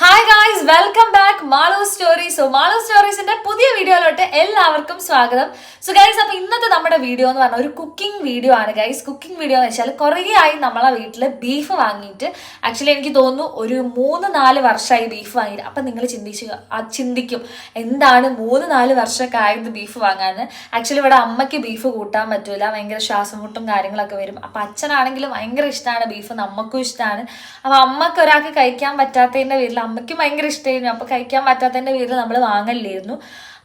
Hi guys! Guys welcome back മാളോ stories so മാളോ സ്റ്റോറീസിന്റെ പുതിയ വീഡിയോയിലോട്ട് എല്ലാവർക്കും സ്വാഗതം. സോ ഗൈസ് അപ്പൊ ഇന്നത്തെ നമ്മുടെ വീഡിയോ എന്ന് പറഞ്ഞാൽ ഒരു കുക്കിംഗ് വീഡിയോ ആണ് ഗൈസ് കുക്കിംഗ് വീഡിയോ എന്ന് വെച്ചാൽ കുറേ ആയി നമ്മളെ വീട്ടിൽ ബീഫ് വാങ്ങിയിട്ട് ആക്ച്വലി എനിക്ക് തോന്നുന്നു ഒരു മൂന്ന് നാല് വർഷമായി ബീഫ് വാങ്ങിയിട്ട്. അപ്പൊ നിങ്ങൾ ചിന്തിച്ചു ചിന്തിക്കും എന്താണ് മൂന്ന് നാല് വർഷമൊക്കെ ആയത് ബീഫ് വാങ്ങാൻ ആക്ച്വലി ഇവിടെ അമ്മയ്ക്ക് ബീഫ് കൂട്ടാൻ പറ്റൂല. ഭയങ്കര ശ്വാസം മുട്ടും കാര്യങ്ങളൊക്കെ വരും. അപ്പൊ അച്ഛനാണെങ്കിലും ഭയങ്കര ഇഷ്ടമാണ് ബീഫ് നമുക്കും ഇഷ്ടമാണ് അപ്പൊ അമ്മയ്ക്ക് ഒരാൾക്ക് കഴിക്കാൻ പറ്റാത്തതിന്റെ പേരിൽ അമ്മയ്ക്കും ഭയങ്കര ഇഷ്ടമായിരുന്നു. അപ്പൊ കഴിക്കാൻ പറ്റാത്തതിന്റെ പേരിൽ നമ്മൾ വാങ്ങലില്ലായിരുന്നു.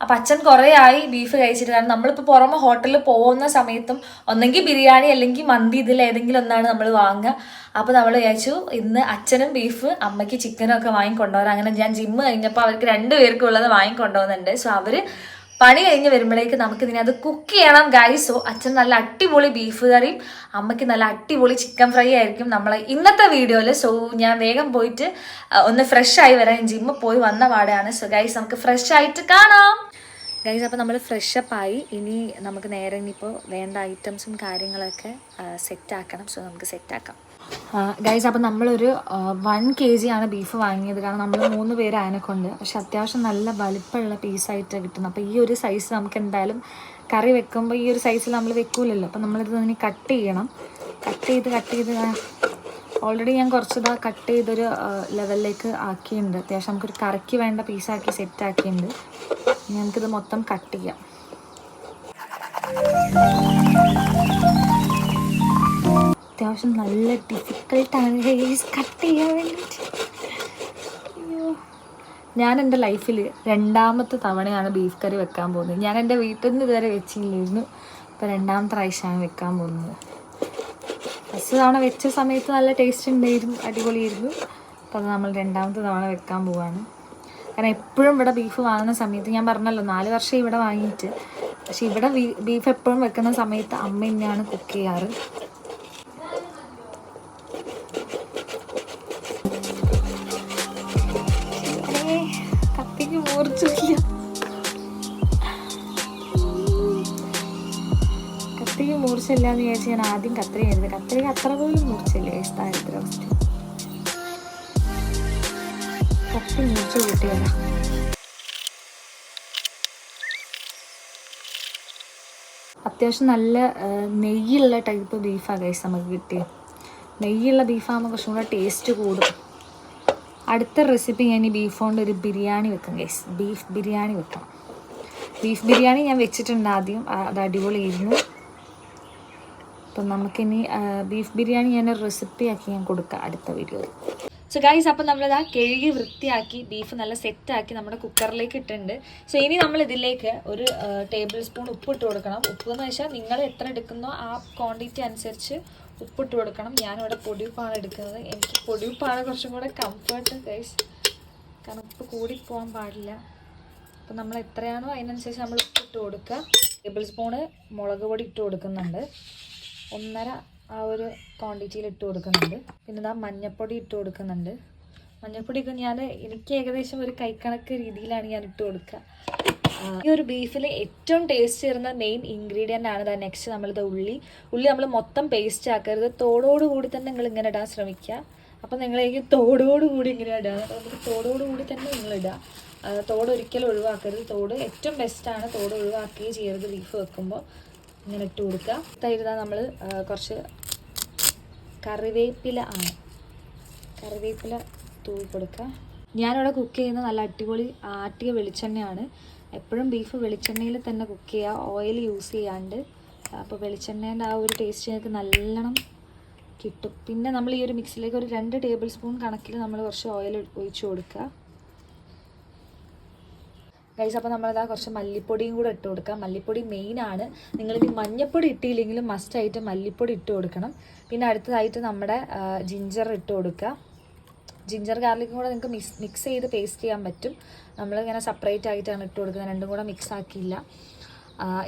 അപ്പൊ അച്ഛൻ കുറേ ആയി ബീഫ് കഴിച്ചിട്ട്. കാരണം നമ്മളിപ്പോൾ പുറമെ ഹോട്ടലിൽ പോകുന്ന സമയത്തും ഒന്നെങ്കിൽ ബിരിയാണി അല്ലെങ്കിൽ മന്തി ഇതിൽ ഏതെങ്കിലും ഒന്നാണ് നമ്മൾ വാങ്ങുക. അപ്പോൾ നമ്മൾ വിചാരിച്ചു ഇന്ന് അച്ഛനും ബീഫ് അമ്മയ്ക്ക് ചിക്കനും ഒക്കെ വാങ്ങിക്കൊണ്ടുപോകാൻ അങ്ങനെ ഞാൻ ജിമ്മ് കഴിഞ്ഞപ്പോൾ അവർക്ക് രണ്ടുപേർക്കും ഉള്ളത് വാങ്ങിക്കൊണ്ടുപോകുന്നുണ്ട് സോ അവർ പണി കഴിഞ്ഞ് വരുമ്പോഴേക്ക് നമുക്ക് അത് കുക്ക് ചെയ്യണം ഗൈസോ അച്ഛൻ നല്ല അടിപൊളി ബീഫ് കറിയും അമ്മയ്ക്ക് നല്ല അടിപൊളി ചിക്കൻ ഫ്രൈ ആയിരിക്കും നമ്മളെ ഇന്നത്തെ വീഡിയോയിൽ സോ ഞാൻ വേഗം പോയിട്ട് ഒന്ന് ഫ്രഷ് ആയി വരാൻ ജിമ്മിൽ പോയി വന്ന പാടെയാണ് സോ ഗൈസ് നമുക്ക് ഫ്രഷ് ആയിട്ട് കാണാം. ഗൈസ് അപ്പോൾ നമ്മൾ ഫ്രഷപ്പ് ആയി. ഇനി നമുക്ക് നേരെ ഇനിയിപ്പോൾ വേണ്ട ഐറ്റംസും കാര്യങ്ങളൊക്കെ സെറ്റ് ആക്കണം. സോ നമുക്ക് സെറ്റ് ആക്കാം. ഗൈസ് അപ്പം നമ്മളൊരു വൺ കെ ജി ആണ് ബീഫ് വാങ്ങിയത്. കാരണം നമ്മൾ മൂന്ന് പേര് ആനക്കൊണ്ട് പക്ഷെ അത്യാവശ്യം നല്ല വലിപ്പമുള്ള പീസായിട്ട് കിട്ടുന്നത്. അപ്പോൾ ഈ ഒരു സൈസ് നമുക്ക് എന്തായാലും കറി വെക്കുമ്പോൾ ഈ ഒരു സൈസിൽ നമ്മൾ വെക്കൂലല്ലോ. അപ്പം നമ്മളിത് ഇനി കട്ട് ചെയ്യണം. കട്ട് ചെയ്ത് കട്ട് ചെയ്ത് ഓൾറെഡി ഞാൻ കുറച്ചിതാ കട്ട് ചെയ്തൊരു ലെവലിലേക്ക് ആക്കിയിട്ടുണ്ട്. അത്യാവശ്യം നമുക്കൊരു കറിക്ക് വേണ്ട പീസാക്കി സെറ്റ് ആക്കിയിട്ടുണ്ട്. നമുക്കിത് മൊത്തം കട്ട് ചെയ്യാം. അത്യാവശ്യം നല്ല ഡിഫിക്കൽട്ടാണ് ഹെയർസ് കട്ട് ചെയ്യാൻ വേണ്ടിയിട്ട് ഞാൻ എന്റെ ലൈഫിൽ രണ്ടാമത്തെ തവണയാണ് ബീഫ് കറി വെക്കാൻ പോകുന്നത്. ഞാൻ എന്റെ വീട്ടിൽ നിന്ന് ഇതുവരെ വെച്ചില്ലായിരുന്നു. ഇപ്പോൾ രണ്ടാമത്തെ പ്രാവശ്യമാണ് വെക്കാൻ പോകുന്നത്. ഫസ്റ്റ് തവണ വെച്ച സമയത്ത് നല്ല ടേസ്റ്റ് ഉണ്ടായിരുന്നു അടിപൊളിയായിരുന്നു. അപ്പോൾ അത് നമ്മൾ രണ്ടാമത്തെ തവണ വെക്കാൻ പോവാണ്. കാരണം എപ്പോഴും ഇവിടെ ബീഫ് വാങ്ങുന്ന സമയത്ത് ഞാൻ പറഞ്ഞല്ലോ നാല് വർഷം ഇവിടെ വാങ്ങിയിട്ട്. പക്ഷേ ഇവിടെ ബീഫ് എപ്പോഴും വെക്കുന്ന സമയത്ത് അമ്മ തന്നെയാണ് കുക്ക് ചെയ്യാറ്. കത്തിക്ക് മൂർച്ചില്ല കത്തിക്ക് മൂർച്ചില്ല എന്ന് വിചാരിച്ച് ഞാൻ ആദ്യം കത്രിക എടുത്തത് കത്രിക അത്ര പോലും മൂർച്ചില്ല ഈ ദാരിദ്ര്യാവസ്ഥ കത്തി മൂർച്ച കൂട്ടിയല്ല അത്യാവശ്യം നല്ല നെയ്യുള്ള ടൈപ്പ് ബീഫാണ് ഗൈസ് നമുക്ക് കിട്ടിയത് നെയ്യുള്ള ബീഫാകുമ്പോൾ കുറച്ചും കൂടെ ടേസ്റ്റ് കൂടും. അടുത്ത റെസിപ്പി ഞാൻ ഈ ബീഫ് കൊണ്ട് ഒരു ബിരിയാണി വെക്കും ഗൈസ് ബീഫ് ബിരിയാണി വെക്കണം. ബീഫ് ബിരിയാണി ഞാൻ വെച്ചിട്ടുണ്ട് ആദ്യം. അത് അടിപൊളിയായിരുന്നു. അപ്പം നമുക്കിനി ബീഫ് ബിരിയാണി ഞാൻ റെസിപ്പി ആക്കി ഞാൻ കൊടുക്കാം അടുത്ത വീഡിയോയിൽ സോ ഗൈസ് അപ്പം നമ്മളിതാ കഴുകി വൃത്തിയാക്കി ബീഫ് നല്ല സെറ്റാക്കി നമ്മുടെ കുക്കറിലേക്ക് ഇട്ടിട്ടുണ്ട്. സോ ഇനി നമ്മൾ ഇതിലേക്ക് ഒരു ടേബിൾ സ്പൂൺ ഉപ്പ് ഇട്ട് കൊടുക്കണം. ഉപ്പ് എന്ന് വെച്ചാൽ നിങ്ങൾ എത്ര എടുക്കുന്നോ ആ ക്വാണ്ടിറ്റി അനുസരിച്ച് ഉപ്പിട്ട് കൊടുക്കണം. ഞാനിവിടെ പൊടിയുപ്പാണ് എടുക്കുന്നത്. എനിക്ക് പൊടിയുപ്പാണ് കുറച്ചും കൂടെ കംഫർട്ട് ഗൈസ് കാരണം ഉപ്പ് കൂടി പോകാൻ പാടില്ല. അപ്പം നമ്മൾ എത്രയാണോ അതിനനുസരിച്ച് നമ്മൾ ഉപ്പിട്ട് കൊടുക്കുക. ടേബിൾ സ്പൂണ് മുളക് പൊടി ഇട്ട് കൊടുക്കുന്നുണ്ട്. ഒന്നര ആ ഒരു ക്വാണ്ടിറ്റിയിൽ ഇട്ട് കൊടുക്കുന്നുണ്ട്. പിന്നെ ഇതാ മഞ്ഞപ്പൊടി ഇട്ട് കൊടുക്കുന്നുണ്ട്. മഞ്ഞപ്പൊടിയൊക്കെ ഞാൻ എനിക്ക് ഏകദേശം ഒരു കൈക്കണക്ക് രീതിയിലാണ് ഞാൻ ഇട്ട് കൊടുക്കുക. ഈ ഒരു ബീഫിൽ ഏറ്റവും ടേസ്റ്റ് തരുന്ന മെയിൻ ഇൻഗ്രീഡിയന്റ് ആണ് ദാ നെക്സ്റ്റ് നമ്മളിത് ഉള്ളി. ഉള്ളി നമ്മൾ മൊത്തം പേസ്റ്റ് ആക്കരുത്. തോടോട് കൂടി തന്നെ നിങ്ങൾ ഇങ്ങനെ ഇടാൻ ശ്രമിക്കുക. അപ്പം നിങ്ങളേക്ക് തോടോട് കൂടി ഇങ്ങനെ ഇടുക. അപ്പോൾ നമുക്ക് തോടോട് കൂടി തന്നെ നിങ്ങൾ ഇടുക. തോട് ഒരിക്കലും ഒഴിവാക്കരുത്. തോട് ഏറ്റവും ബെസ്റ്റാണ് തോട് ഒഴിവാക്കുകയും ചെയ്യരുത് ബീഫ് വെക്കുമ്പോൾ. ഇങ്ങനെ ഇട്ട് കൊടുക്കുക. തൈരുതാ നമ്മൾ കുറച്ച് കറിവേപ്പില ആണ്. കറിവേപ്പില തൂവി കൊടുക്കുക ഞാനിവിടെ കുക്ക് ചെയ്യുന്ന നല്ല അടിപൊളി ആട്ടിയ വെളിച്ചെണ്ണയാണ്. എപ്പോഴും ബീഫ് വെളിച്ചെണ്ണയിൽ തന്നെ കുക്ക് ചെയ്യുക. ഓയിൽ യൂസ് ചെയ്യാണ്ട്. അപ്പോൾ വെളിച്ചെണ്ണേന്റെ ആ ഒരു ടേസ്റ്റ് ഞങ്ങൾക്ക് നല്ലോണം കിട്ടും. പിന്നെ നമ്മൾ ഈ ഒരു മിക്സിലേക്ക് ഒരു രണ്ട് ടേബിൾ സ്പൂൺ കണക്കിൽ നമ്മൾ കുറച്ച് ഓയിൽ ഒഴിച്ച് കൊടുക്കുക. ഗൈസ് അപ്പോൾ നമ്മളതാ കുറച്ച് മല്ലിപ്പൊടിയും കൂടെ ഇട്ട് കൊടുക്കാം മല്ലിപ്പൊടി മെയിനാണ് നിങ്ങളിത് മഞ്ഞപ്പൊടി ഇട്ടില്ലെങ്കിലും മസ്റ്റായിട്ട് മല്ലിപ്പൊടി ഇട്ട് കൊടുക്കണം. പിന്നെ അടുത്തതായിട്ട് നമ്മുടെ ജിഞ്ചർ ഇട്ട് കൊടുക്കുക. ജിഞ്ചർ ഗാർലിക്കും കൂടെ നിങ്ങൾക്ക് മിക്സ് മിക്സ് ചെയ്ത് പേസ്റ്റ് ചെയ്യാൻ പറ്റും. നമ്മൾ നമ്മളിങ്ങനെ സെപ്പറേറ്റ് ആയിട്ടാണ് ഇട്ട് കൊടുക്കുന്നത്. രണ്ടും കൂടെ മിക്സ് ആക്കിയില്ല.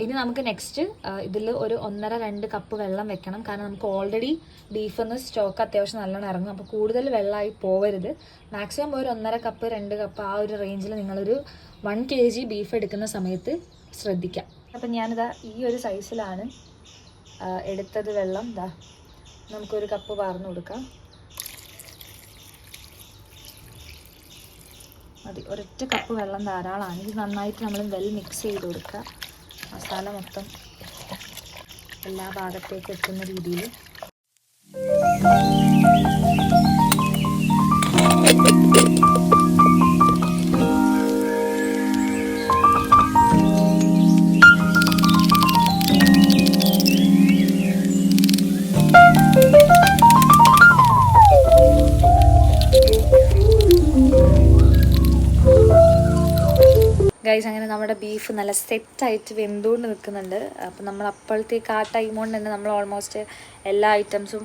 ഇനി നമുക്ക് നെക്സ്റ്റ് ഇതിൽ ഒരു ഒന്നര രണ്ട് കപ്പ് വെള്ളം വെക്കണം. കാരണം നമുക്ക് ഓൾറെഡി ബീഫ് എന്ന് സ്റ്റോക്ക് അത്യാവശ്യം നല്ലോണം ഇറങ്ങും. അപ്പോൾ കൂടുതൽ വെള്ളമായി പോവരുത്. മാക്സിമം ഒരു ഒന്നര കപ്പ് രണ്ട് കപ്പ് ആ ഒരു റേഞ്ചിൽ നിങ്ങളൊരു വൺ കെ ജി ബീഫ് എടുക്കുന്ന സമയത്ത് ശ്രദ്ധിക്കാം. അപ്പം ഞാനിതാ ഈ ഒരു സൈസിലാണ് എടുത്തത് വെള്ളം. ഇതാ നമുക്കൊരു കപ്പ് വാർന്നു കൊടുക്കാം. മതി. ഒരൊറ്റ കപ്പ് വെള്ളം ധാരാളമാണ്. ഇത് നന്നായിട്ട് നമ്മൾ വെൽ മിക്സ് ചെയ്ത് കൊടുക്കുക. മസാല മൊത്തം എല്ലാ ഭാഗത്തേക്ക് എത്തുന്ന രീതിയിൽ നമ്മുടെ ബീഫ് നല്ല സെറ്റായിട്ട് വെന്തുകൊണ്ട് നിൽക്കുന്നുണ്ട് അപ്പോൾ നമ്മൾ അപ്പോഴത്തേക്ക് ആ ടൈം കൊണ്ട് തന്നെ നമ്മൾ ഓൾമോസ്റ്റ് എല്ലാ ഐറ്റംസും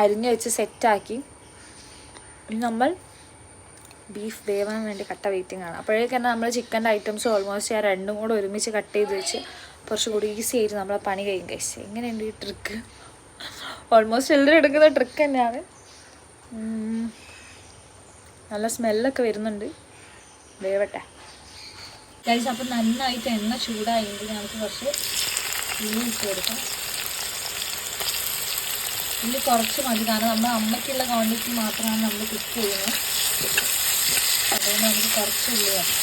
അരിഞ്ഞു വെച്ച് സെറ്റാക്കി ഇനി നമ്മൾ ബീഫ് വേവാൻ വേണ്ടി കട്ട വെയിറ്റിംഗ് ആണ്. അപ്പോഴേക്ക് തന്നെ നമ്മൾ ചിക്കന്റെ ഐറ്റംസ് ഓൾമോസ്റ്റ് ആ രണ്ടും കൂടെ ഒരുമിച്ച് കട്ട് ചെയ്ത് വെച്ച് കുറച്ചുകൂടി ഈസി ആയിട്ട് നമ്മളെ പണി കഴിയും. കഴിച്ച് എങ്ങനെയുണ്ട് ഈ ട്രിക്ക് ഓൾമോസ്റ്റ് എല്ലാവരും എടുക്കുന്ന ട്രിക്ക് തന്നെയാണ്. നല്ല സ്മെല്ലൊക്കെ വരുന്നുണ്ട്. വേവട്ടെ. ഗൈസ് അപ്പം നന്നായിട്ട് എണ്ണ ചൂടായെങ്കിൽ നമുക്ക് കുറച്ച് ഉള്ളി ഇട്ട് കൊടുക്കാം. ഉള്ളി കുറച്ച് മതി കാരണം നമ്മൾ അമ്മയ്ക്കുള്ള ക്വാണ്ടിറ്റി മാത്രമാണ് നമ്മൾ കുക്ക് ചെയ്യുന്നത്. അതുകൊണ്ട് നമുക്ക് കുറച്ച് ഉള്ളി മതി.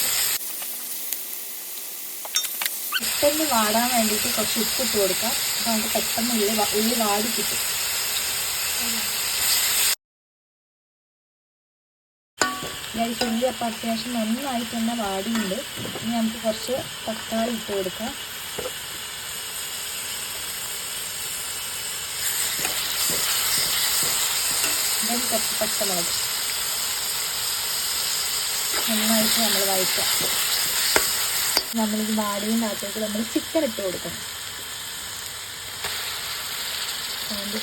പെട്ടെന്ന് വാടാൻ വേണ്ടിയിട്ട് കുറച്ച് ഉപ്പ് ഇട്ട് കൊടുക്കാം. അപ്പോൾ നമുക്ക് പെട്ടെന്ന് ഉള്ളി ഉള്ളി വാടി കിട്ടും. ഉള്ളി അപ്പം അത്യാവശ്യം നന്നായിട്ട് തന്നെ വാടിയുണ്ട് ഇനി നമുക്ക് കുറച്ച് തക്കാളി ഇട്ട് കൊടുക്കാം. then കുറച്ച് പച്ചമുളക്. നന്നായിട്ട് നമ്മൾ വഴറ്റാം നമ്മളിത് വാടിയതിനകത്തേക്ക് നമ്മൾ ചിക്കൻ ഇട്ട് കൊടുക്കണം. അതിന്റെ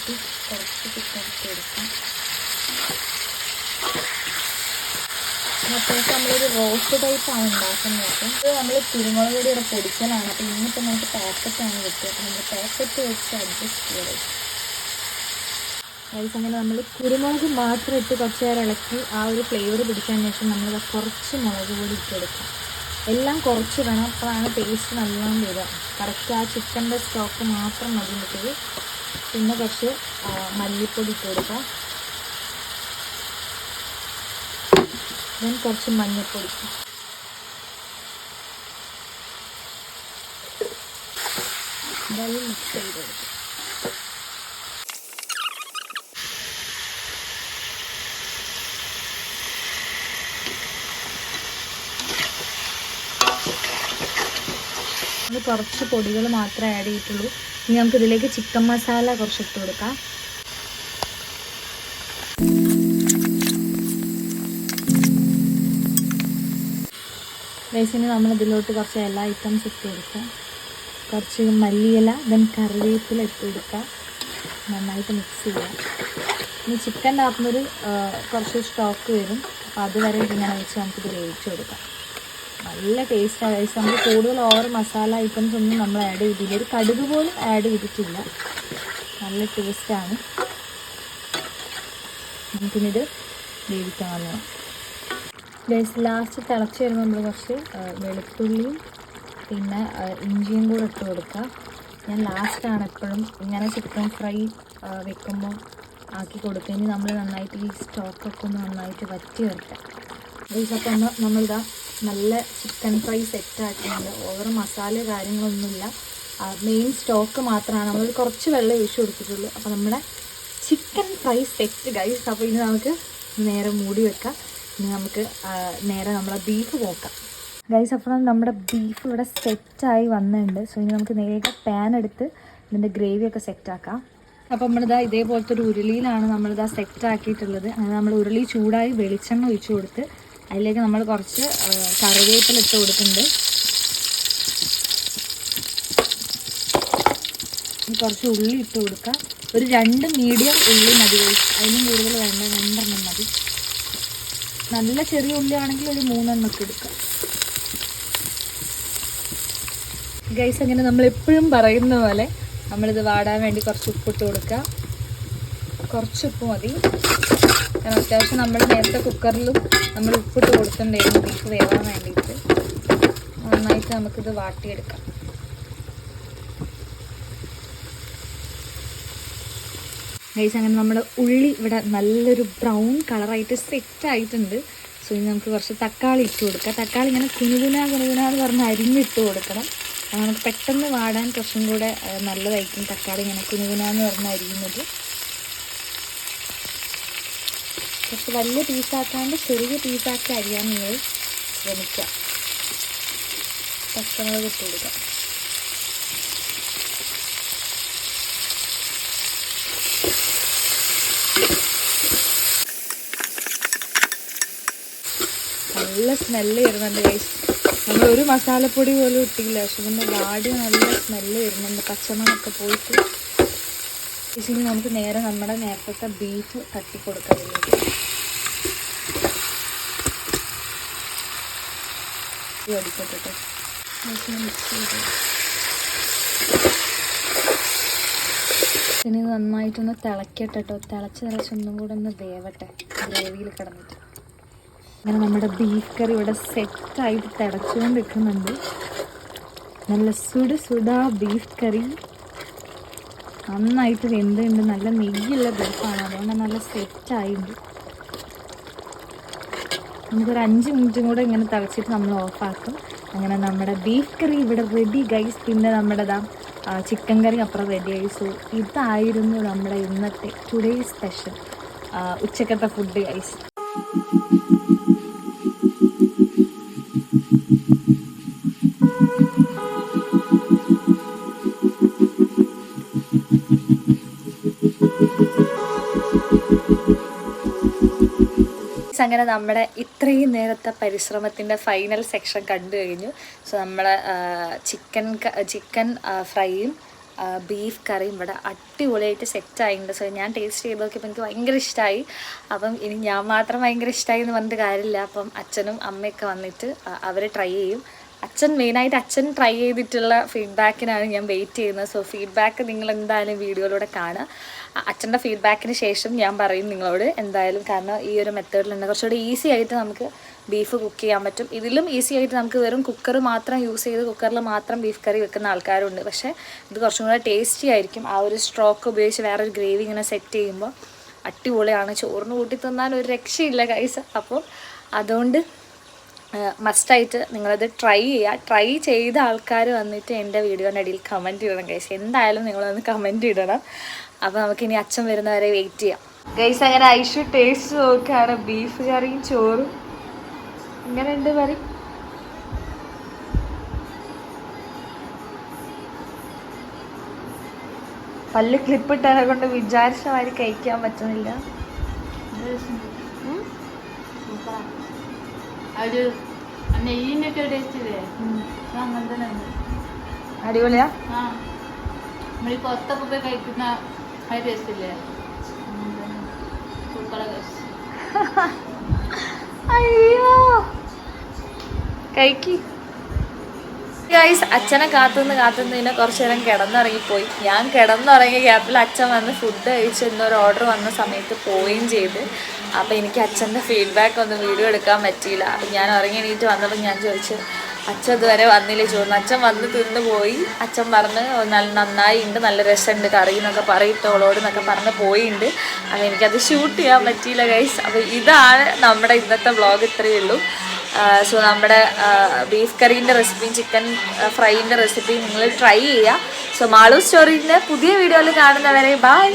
കുറച്ച് ചിക്കൻ ഇട്ട് കൊടുക്കാം. അത്യാവശ്യം നമ്മളൊരു റോസ്റ്റ് ടൈപ്പാണ് ഉണ്ടാക്കുന്നത്. ഇത് നമ്മൾ കുരുമുളക് പൊടിയുടെ പൊടിക്കലാണ്. അപ്പം ഇന്നിപ്പോൾ നമുക്ക് പാക്കറ്റാണ് കിട്ടുക അപ്പം നമ്മൾ പാക്കറ്റ് വെച്ച് അഡ്ജസ്റ്റ് ചെയ്ത് അതേ സമയം നമ്മൾ കുരുമുളക് മാത്രം ഇട്ട് കുറച്ച് നേരം ഇളക്കി ആ ഒരു ഫ്ലേവർ പിടിച്ചതിന് ശേഷം നമ്മൾ കുറച്ച് മുളക് പൊടി ഇട്ടെടുക്കാം എല്ലാം കുറച്ച് വേണം. അപ്പോഴാണ് ടേസ്റ്റ് നല്ലോണം വരിക. കറക്റ്റ് ആ ചിക്കന്റെ സ്റ്റോക്ക് മാത്രം മതി പിന്നെ കുറച്ച് മല്ലിപ്പൊടി ഇട്ട് കൊടുക്കാം. ദെൻ കുറച്ച് മഞ്ഞൾപ്പൊടി മിക്സ് ചെയ്ത് കുറച്ച് പൊടികൾ മാത്രമേ ആഡ് ചെയ്തിട്ടുള്ളൂ. ഇനി നമുക്ക് ഇതിലേക്ക് ചിക്കൻ മസാല കുറച്ച് ഇട്ട് കൊടുക്കാം. റൈസിന് നമ്മൾ ഇതിലോട്ട് കുറച്ച് എല്ലാ ഐറ്റംസ് ഇട്ട് കൊടുക്കാം. കുറച്ച് മല്ലിയില ദെൻ കറിവേപ്പില ഇട്ട് കൊടുക്കാം. നന്നായിട്ട് മിക്സ് ചെയ്യാം. ഇനി ചിക്കന്റെ അകത്തുനിന്നൊരു കുറച്ച് സ്റ്റോക്ക് വരും. അപ്പോൾ അതുവരെ ഇങ്ങനെ വെച്ച് നമുക്കിത് വേവിച്ച് കൊടുക്കാം. നല്ല ടേസ്റ്റാണ് കഴിച്ച് നമുക്ക് കൂടുതൽ ഓവർ മസാല ഐറ്റംസ് ഒന്നും നമ്മൾ ആഡ് ചെയ്തില്ല. ഒരു കടുക് പോലും ആഡ് ചെയ്തിട്ടില്ല. നല്ല ടേസ്റ്റാണ് നമുക്കിനിത് വേവിക്കാൻ നല്ലോണം ഗൈസ് ലാസ്റ്റ് തിളച്ച് വരുമ്പോൾ നമ്മൾ കുറച്ച് വെളുത്തുള്ളിയും പിന്നെ ഇഞ്ചിയും കൂടെ ഇട്ട് കൊടുക്കുക ഞാൻ ലാസ്റ്റാണ് എപ്പോഴും ഇങ്ങനെ ചിക്കൻ ഫ്രൈ വെക്കുമ്പോൾ ആക്കി കൊടുക്കുക ഇനി നമ്മൾ നന്നായിട്ട് ഈ സ്റ്റോക്കൊക്കെ ഒന്ന് നന്നായിട്ട് വറ്റി വരട്ടെ. ഗൈസ് അപ്പോൾ ഒന്ന് നമ്മളിതാ നല്ല ചിക്കൻ ഫ്രൈ സെറ്റ് ആക്കിയിട്ടുണ്ട് ഓവർ മസാല കാര്യങ്ങളൊന്നുമില്ല. മെയിൻ സ്റ്റോക്ക് മാത്രമാണ് നമ്മൾ കുറച്ച് വെള്ളം ഒഴിച്ചു കൊടുത്തിട്ടുള്ളൂ. അപ്പോൾ നമ്മുടെ ചിക്കൻ ഫ്രൈ സെറ്റ് ഗൈസ് അപ്പോൾ ഇനി നമുക്ക് നേരെ മൂടി വെക്കാം. ഇനി നമുക്ക് നേരെ നമ്മളെ ബീഫ് നോക്കാം. ഗൈസ് അപ്പോൾ നമ്മുടെ ബീഫ് ഇവിടെ സെറ്റായി വന്നിട്ടുണ്ട്. സോ ഇനി നമുക്ക് നേരെ പാൻ എടുത്ത് ഇതിന്റെ ഗ്രേവിയൊക്കെ സെറ്റാക്കാം അപ്പോൾ നമ്മളിതാ ഇതേപോലത്തെ ഒരു ഉരുളിയിലാണ് നമ്മളിതാ സെറ്റാക്കിയിട്ടുള്ളത് അങ്ങനെ നമ്മൾ ഉരുളി ചൂടായി വെളിച്ചെണ്ണ ഒഴിച്ചു കൊടുത്ത് അതിലേക്ക് നമ്മൾ കുറച്ച് കറിവേപ്പില ഇട്ട് കൊടുക്കുന്നുണ്ട് കുറച്ച് ഉള്ളി ഇട്ട് കൊടുക്കാം. ഒരു രണ്ട് മീഡിയം ഉള്ളി മതി. അതിനും കൂടുതൽ വേണ്ട രണ്ടെണ്ണം മതി. നല്ല ചെറിയ ഉള്ളി ആണെങ്കിൽ ഒരു മൂന്നെണ്ണം ഒക്കെ എടുക്കാം. ഗൈസ് അങ്ങനെ നമ്മൾ എപ്പോഴും പറയുന്ന പോലെ നമ്മളിത് വാടാൻ വേണ്ടി കുറച്ച് ഉപ്പിട്ട് കൊടുക്കുക കുറച്ച് ഉപ്പ് മതി. കാരണം അത്യാവശ്യം നമ്മൾ നേരത്തെ കുക്കറിലും നമ്മൾ ഉപ്പിട്ട് കൊടുത്തിട്ടുണ്ടായിരുന്നു. ബീഫ് വേവാൻ വേണ്ടിയിട്ട്. നന്നായിട്ട് നമുക്കിത് വാട്ടിയെടുക്കാം. ഗൈസ് അങ്ങനെ നമ്മുടെ ഉള്ളി ഇവിടെ നല്ലൊരു ബ്രൗൺ കളറായിട്ട് സെറ്റ് ആയിട്ടുണ്ട്. സോ ഇനി നമുക്ക് കുറച്ച് തക്കാളി ഇട്ട് കൊടുക്കാം. തക്കാളി ഇങ്ങനെ കുനുകുന കുനുകുന എന്ന് പറഞ്ഞ് അരിഞ്ഞിട്ട് കൊടുക്കണം. നമുക്ക് പെട്ടെന്ന് വാടാൻ കുറച്ചും കൂടെ നല്ലതായിരിക്കും തക്കാളി ഇങ്ങനെ കുനുകുന എന്ന് പറഞ്ഞ് അരിയുന്നത്. കുറച്ച് വലിയ പീസാക്കാണ്ട് ചെറിയ പീസാക്കി അരിയാൻ നിങ്ങൾ ശ്രമിക്കാം പച്ചമുളക് ഇട്ട് കൊടുക്കാം. നല്ല സ്മെല്ല് വരുന്നുണ്ട് ഗൈസ് നമ്മൾ ഒരു മസാലപ്പൊടി പോലും ഇട്ടില്ല. പക്ഷെ ഇതിന്റെ വാടി നല്ല സ്മെല്ല് വരുന്നുണ്ട് പച്ചമണമൊക്കെ പോയിട്ട്. ഇനി നമുക്ക് നേരെ നമ്മുടെ നേരത്തെ ബീഫ് തട്ടിക്കൊടുക്കാൻ വേണ്ടി. ഇനി നന്നായിട്ടൊന്ന് തിളക്കട്ടെ കേട്ടോ തിളച്ച് തിളച്ച് ഒന്നും കൂടെ ഒന്ന് വേവട്ടെ. ഗ്രേവിയിൽ കിടന്നിട്ട്. അങ്ങനെ നമ്മുടെ ബീഫ് കറി ഇവിടെ സെറ്റായിട്ട് തിളച്ചുകൊണ്ട് നിൽക്കുന്നുണ്ട് നല്ല സുട സുടാ ബീഫ് കറി നന്നായിട്ട് വെന്തുണ്ട്. നല്ല നെയ്യുള്ള ബീഫാണ് അതുകൊണ്ട് നല്ല സെറ്റായിട്ടുണ്ട് നമുക്കൊരു അഞ്ച് മിനിറ്റും കൂടെ ഇങ്ങനെ തിളച്ചിട്ട് നമ്മൾ ഓഫാക്കും അങ്ങനെ നമ്മുടെ ബീഫ് കറി ഇവിടെ റെഡി ഗൈസ് പിന്നെ നമ്മുടെ ദാ ചിക്കൻ കറി അപ്പുറം റെഡി ആയി. സോ ഇതായിരുന്നു നമ്മുടെ ഇന്നത്തെ ടുഡേ സ്പെഷ്യൽ ഉച്ചക്കത്തെ ഫുഡ് ഗൈസ് അങ്ങനെ നമ്മുടെ ഇത്രയും നേരത്തെ പരിശ്രമത്തിന്റെ ഫൈനൽ സെക്ഷൻ കണ്ടു കഴിഞ്ഞു. സോ നമ്മൾ ചിക്കൻ ചിക്കൻ ഫ്രൈയും ബീഫ് കറിയും ഇവിടെ അടിപൊളിയായിട്ട് സെറ്റ് ആയിട്ടുണ്ട്. സോ ഞാൻ ടേസ്റ്റ് ചെയ്ത് നോക്കിയപ്പോൾ എനിക്ക് ഭയങ്കര ഇഷ്ടമായി അപ്പം ഇനി ഞാൻ മാത്രം ഭയങ്കര ഇഷ്ടമായി എന്ന് പറഞ്ഞിട്ട് കാര്യമില്ല. അപ്പം അച്ഛനും അമ്മയൊക്കെ വന്നിട്ട് അവർ ട്രൈ ചെയ്യും. അച്ഛൻ മെയിനായിട്ട് അച്ഛൻ ട്രൈ ചെയ്തിട്ടുള്ള ഫീഡ്ബാക്കിനാണ് ഞാൻ വെയിറ്റ് ചെയ്യുന്നത്. സോ ഫീഡ്ബാക്ക് നിങ്ങൾ എന്തായാലും വീഡിയോയിലൂടെ കാണുക. അച്ഛന്റെ ഫീഡ്ബാക്കിന് ശേഷം ഞാൻ പറയും നിങ്ങളോട് എന്തായാലും കാരണം ഈ ഒരു മെത്തേഡിൽ തന്നെ കുറച്ചുകൂടി ഈസി ആയിട്ട് നമുക്ക് ബീഫ് കുക്ക് ചെയ്യാൻ പറ്റും. ഇതിലും ഈസി ആയിട്ട് നമുക്ക് വെറും കുക്കർ മാത്രം യൂസ് ചെയ്ത് കുക്കറിൽ മാത്രം ബീഫ് കറി വെക്കുന്ന ആൾക്കാരുണ്ട്. പക്ഷേ ഇത് കുറച്ചും കൂടെ ടേസ്റ്റി ആയിരിക്കും. ആ ഒരു സ്ട്രോക്ക് ഉപയോഗിച്ച് വേറൊരു ഗ്രേവി ഇങ്ങനെ സെറ്റ് ചെയ്യുമ്പോൾ അടിപൊളിയാണ്. ചോറിന് കൂട്ടി തിന്നാൻ ഒരു രക്ഷയില്ല കൈസ് അപ്പോൾ അതുകൊണ്ട് മസ്റ്റായിട്ട് നിങ്ങളത് ട്രൈ ചെയ്യുക. ട്രൈ ചെയ്ത ആൾക്കാർ വന്നിട്ട് എന്റെ വീഡിയോന്റെ അടിയിൽ കമന്റ് ഇടണം ഗൈസ് എന്തായാലും നിങ്ങളൊന്ന് കമന്റ് ഇടണം. അപ്പോൾ നമുക്കിനി അച്ഛൻ വരുന്നവരെ വെയിറ്റ് ചെയ്യാം. ഗൈസ് അങ്ങനെ ഐഷു ടേസ്റ്റ് നോക്കുകയാണ് ബീഫ് കറിയും ചോറും. ഇങ്ങനെ ഉണ്ട് പറയും പല്ല് ക്ലിപ്പിട്ടതിനെ കൊണ്ട് വിചാരിച്ച മാതിരി കഴിക്കാൻ പറ്റുന്നില്ല? ഒരു അങ്ങനെ തന്നെ അടിപൊളിയാ? ആ. നമ്മൾ ഈ കൊത്തൊക്കെ കഴിക്കുന്ന ആ ടേസ്റ്റ് ഇല്ലേ സൂപ്പറാ ടേസ്റ്റ് അയ്യോ. കഴിക്കി. ഗൈസ് അച്ഛനെ കാത്തുനിന്ന് കാത്തുനിന്ന് കുറച്ച് നേരം കിടന്നുറങ്ങിപ്പോയി. ഞാൻ കിടന്നുറങ്ങിയ ഗ്യാപ്പിൽ അച്ഛൻ വന്ന് ഫുഡ് കഴിച്ച് ഇന്നൊരു ഓർഡർ വന്ന സമയത്ത് പോവുകയും ചെയ്ത്. അപ്പോൾ എനിക്ക് അച്ഛന്റെ ഫീഡ്ബാക്ക് ഒന്നും വീഡിയോ എടുക്കാൻ പറ്റിയില്ല. ഞാൻ ഇറങ്ങി എണീറ്റ് വന്നപ്പോൾ ഞാൻ ചോദിച്ചു അച്ഛൻ ഇതുവരെ വന്നില്ലേ? ചോദിച്ചു. അച്ഛൻ വന്ന് തിന്നു പോയി. അച്ഛൻ പറഞ്ഞ് നല്ല നന്നായി ഉണ്ട് നല്ല രസമുണ്ട് കറി എന്നൊക്കെ പറയിട്ടോളോട് എന്നൊക്കെ പറഞ്ഞ് പോയിട്ടുണ്ട് അപ്പോൾ എനിക്കത് ഷൂട്ട് ചെയ്യാൻ പറ്റിയില്ല ഗൈസ് അപ്പോൾ ഇതാണ് നമ്മുടെ ഇന്നത്തെ വ്ളോഗ് ഇത്രയേ ഉള്ളൂ. സോ നമ്മുടെ ബീഫ് കറീന്റെ റെസിപ്പിയും ചിക്കൻ ഫ്രൈന്റെ റെസിപ്പിയും നിങ്ങൾ ട്രൈ ചെയ്യുക. സോ മാളു സ്റ്റോറീന്റെ പുതിയ വീഡിയോയിൽ കാണുന്നവരെ ബൈ